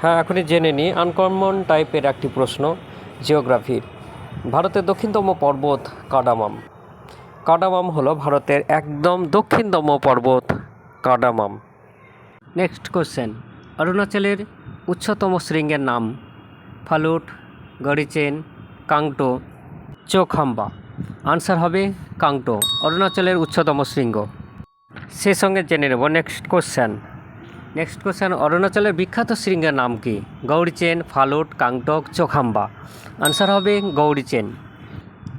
হ্যাঁ এখনই জেনে নিই। আনকমন টাইপের একটি প্রশ্ন জিওগ্রাফির ভারতের দক্ষিণতম পর্বত কাডামাম কাডামাম হলো ভারতের একদম দক্ষিণতম পর্বত কাডামাম নেক্সট কোশ্চেন অরুণাচলের উচ্চতম শৃঙ্গের নাম, ফালুট, গড়িচেন, কাংটো, চোখাম্বা। আনসার হবে কাংটো, অরুণাচলের উচ্চতম শৃঙ্গ। সে সঙ্গে জেনে নেব। নেক্সট কোশ্চেন নেক্সট কোশ্চেন অরুণাচলের বিখ্যাত শৃঙ্গের নাম কি? গৌরী চেন, ফালুট, কাংটক, চোখাম্বা। আনসার হবে গৌরী চেন।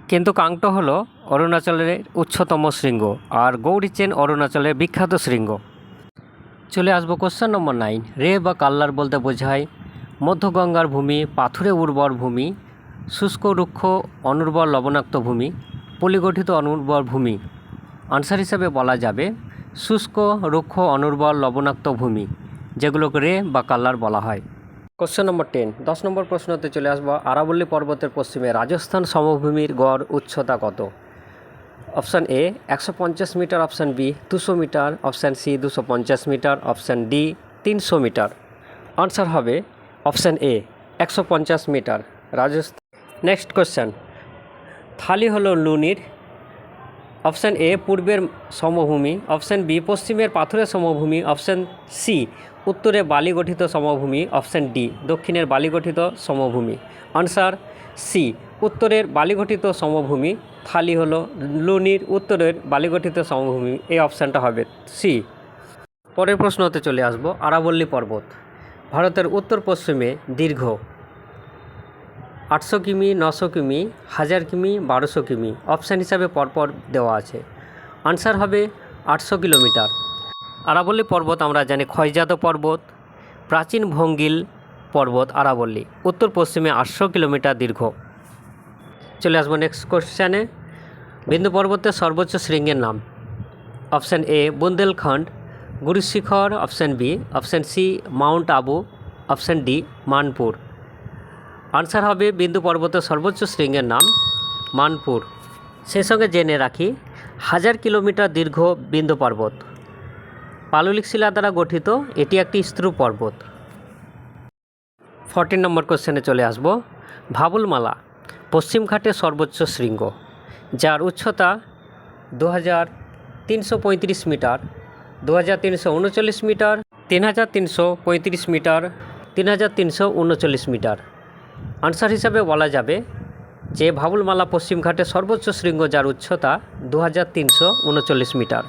কিন্তু কাংটো হলো অরুণাচলের উচ্চতম শৃঙ্গ আর গৌরী চেন অরুণাচলের বিখ্যাত শৃঙ্গ। চলে আসব কোশ্চেন নম্বর নাইন রে বা কাল্লার বলতে বোঝায়, মধ্যগঙ্গার ভূমি, পাথুরে উর্বর ভূমি, শুষ্ক, রুক্ষ, অনুর্বর, লবণাক্ত ভূমি, পলিগঠিত অনুর্বর ভূমি। আনসার হিসাবে বলা যাবে শুষ্ক, রুক্ষ, অনুর্বর, লবণাক্ত ভূমি, যেগুলোকে রে বা কাল্লার বলা হয়। কোশ্চেন নম্বর টেন দশ নম্বর প্রশ্নতে চলে আসব আরাবল্লী পর্বতের পশ্চিমে। রাজস্থান সমভূমির গড় উচ্চতা কত? অপশান এ একশো পঞ্চাশ মিটার। অপশান বি দুশো মিটার। অপশান সি দুশো পঞ্চাশ মিটার। অপশান ডি তিনশো মিটার। আনসার হবে অপশান এ একশো পঞ্চাশ মিটার। রাজস্থান। নেক্সট কোশ্চেন থালি হলো লুনির অপশান এ পূর্বের সমভূমি, অপশান বি পশ্চিমের পাথরের সমভূমি, অপশান সি উত্তরে বালি গঠিত সমভূমি, অপশান ডি দক্ষিণের বালি গঠিত সমভূমি। আনসার সি উত্তরের বালিগঠিত সমভূমি, থালি হলো লুনির উত্তরের বালিগঠিত সমভূমি, এই অপশানটা হবে সি পরের প্রশ্নতে চলে আসব আরাবল্লী পর্বত, ভারতের উত্তর পশ্চিমে দীর্ঘ। আটশো কিমি, নশো কিমি, হাজার কিমি, বারোশো কিমি। অপশান হিসাবে পরপর দেওয়া আছে। আনসার হবে আটশো কিলোমিটার। আরাবল্লী পর্বত আমরা জানি ক্ষয়জাত পর্বত, প্রাচীন ভঙ্গিল পর্বত আরাবল্লী। উত্তর পশ্চিমে আটশো কিলোমিটার দীর্ঘ। চলে আসব নেক্সট কোশ্চেনে বিন্দু পর্বতের সর্বোচ্চ শৃঙ্গের নাম। Option A, Bundelkhand. Gurushikhar, option B, option C, mount Abu, option D, Manpur. Answer হবে বিন্দু পর্বতের সর্বোচ্চ শৃঙ্গের নাম মানপুর। সেই সঙ্গে জেনে রাখি, হাজার কিলোমিটার দীর্ঘ বিন্দু পর্বত। পাললিক শিলা দ্বারা গঠিত, এটি একটি স্তূপ পর্বত। ফর্টিন নম্বর কোশ্চেনে চলে আসব। ভাবুলমালা পশ্চিমঘাটের সর্বোচ্চ শৃঙ্গ, যার উচ্চতা দু হাজার তিনশো পঁয়ত্রিশ মিটার দু হাজার তিনশো উনচল্লিশ মিটার তিন হাজার তিনশো পঁয়ত্রিশ মিটার তিন হাজার তিনশো উনচল্লিশ মিটার। আনসার হিসাবে বলা যাবে যে ভাবুলমালা পশ্চিমঘাটে সর্বোচ্চ শৃঙ্গ যার উচ্চতা দু হাজার তিনশো উনচল্লিশ মিটার।